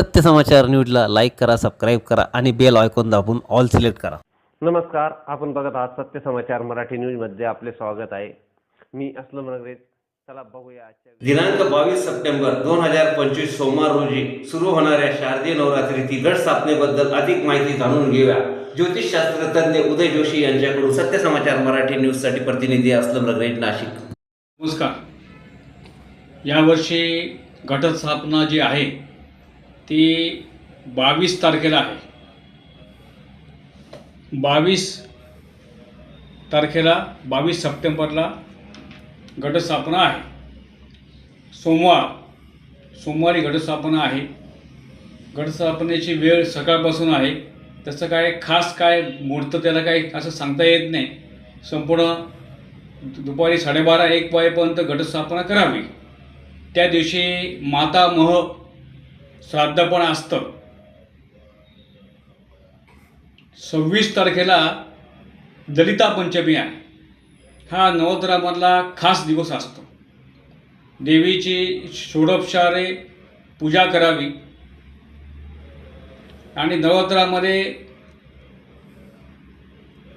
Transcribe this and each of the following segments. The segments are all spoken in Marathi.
सत्य समाचार न्यूजला लाईक करा सबस्क्राईब करा आणि बेल आयकॉन दाबून ऑल सिलेक्ट करा. नमस्कार आपण बघत आहात सत्य समाचार मराठी न्यूजमध्ये आपले स्वागत आहे. मी असलम नगरे. चला बघूया आजच्या दिनांक बावीस सप्टेंबर दोन हजार पंचवीस सोमवार रोजी सुरू होणाऱ्या शारदीय नवरात्रीतील घट स्थापनेबद्दल अधिक माहिती जाणून घेऊया. ज्योतिषशास्त्र तज्ज्ञ उदय जोशी यांच्याकडून सत्य समाचार मराठी न्यूजसाठी प्रतिनिधी असलम रगरेज नाशिक. नमस्कार. यावर्षी घटस्थापना जी आहे ती बावीस तारखेला आहे. बावीस तारखेला बावीस सप्टेंबरला घटस्थापना आहे. सोमवार सोमवारी घटस्थापना आहे. घटस्थापनेची वेळ सकाळपासून आहे. तसं काय खास काय मुहूर्त त्याला काही असं सांगता येत नाही. संपूर्ण दुपारी साडेबारा एक वाजेपर्यंत घटस्थापना करावी. त्या दिवशी माता मह श्राद्ध पण असतं. सव्वीस तारखेला दलिता पंचमी आहे. हा नवरात्रामधला खास दिवस असतो. देवीची षोडोपचारे पूजा करावी. आणि नवरात्रामध्ये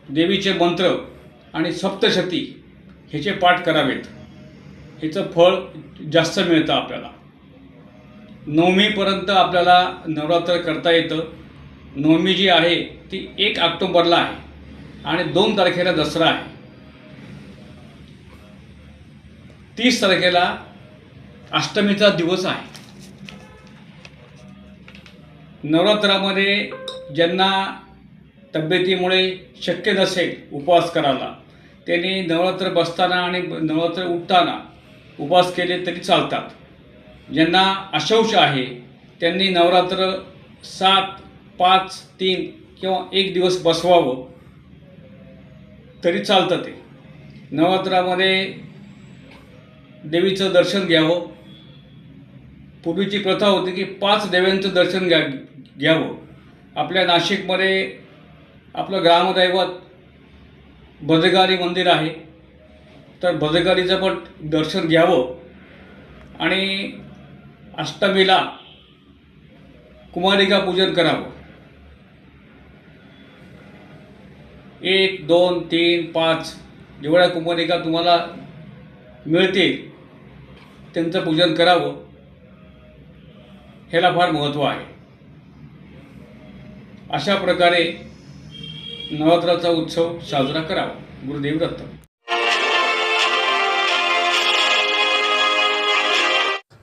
देवीचे मंत्र आणि सप्तशती ह्याचे पाठ करावेत. ह्याचं फळ जास्त मिळतं आपल्याला. नवमीपर्यंत आपल्याला नवरात्र करता येतं. नवमी जी आहे ती एक ऑक्टोबरला आहे आणि दोन तारखेला दसरा आहे. तीस तारखेला अष्टमीचा दिवस आहे. नवरात्रामध्ये ज्यांना तब्येतीमुळे शक्य नसेल उपवास करायला त्यांनी नवरात्र बसताना आणि नवरात्र उठताना उपवास केले तरी चालतात. ज्यांना अशौच आहे त्यांनी नवरात्र सात पाच तीन किंवा एक दिवस बसवावं तरी चालतं ते. नवरात्रामध्ये देवीचं दर्शन घ्यावं. पूर्वीची प्रथा होती की पाच देव्यांचं दर्शन घ्या घ्यावं. आपल्या नाशिकमध्ये आपलं ग्रामदैवत भद्रकाली मंदिर आहे. तर भद्रकालीचं पण दर्शन घ्यावं. आणि अष्टमीला कुमारिका पूजन करावं. एक दोन तीन पाच जेवढ्या कुमारिका तुम्हाला मिळतील त्यांचं पूजन करावं. ह्याला फार महत्त्व आहे. अशा प्रकारे नवरात्राचा उत्सव साजरा करावा. गुरुदेव दत्त.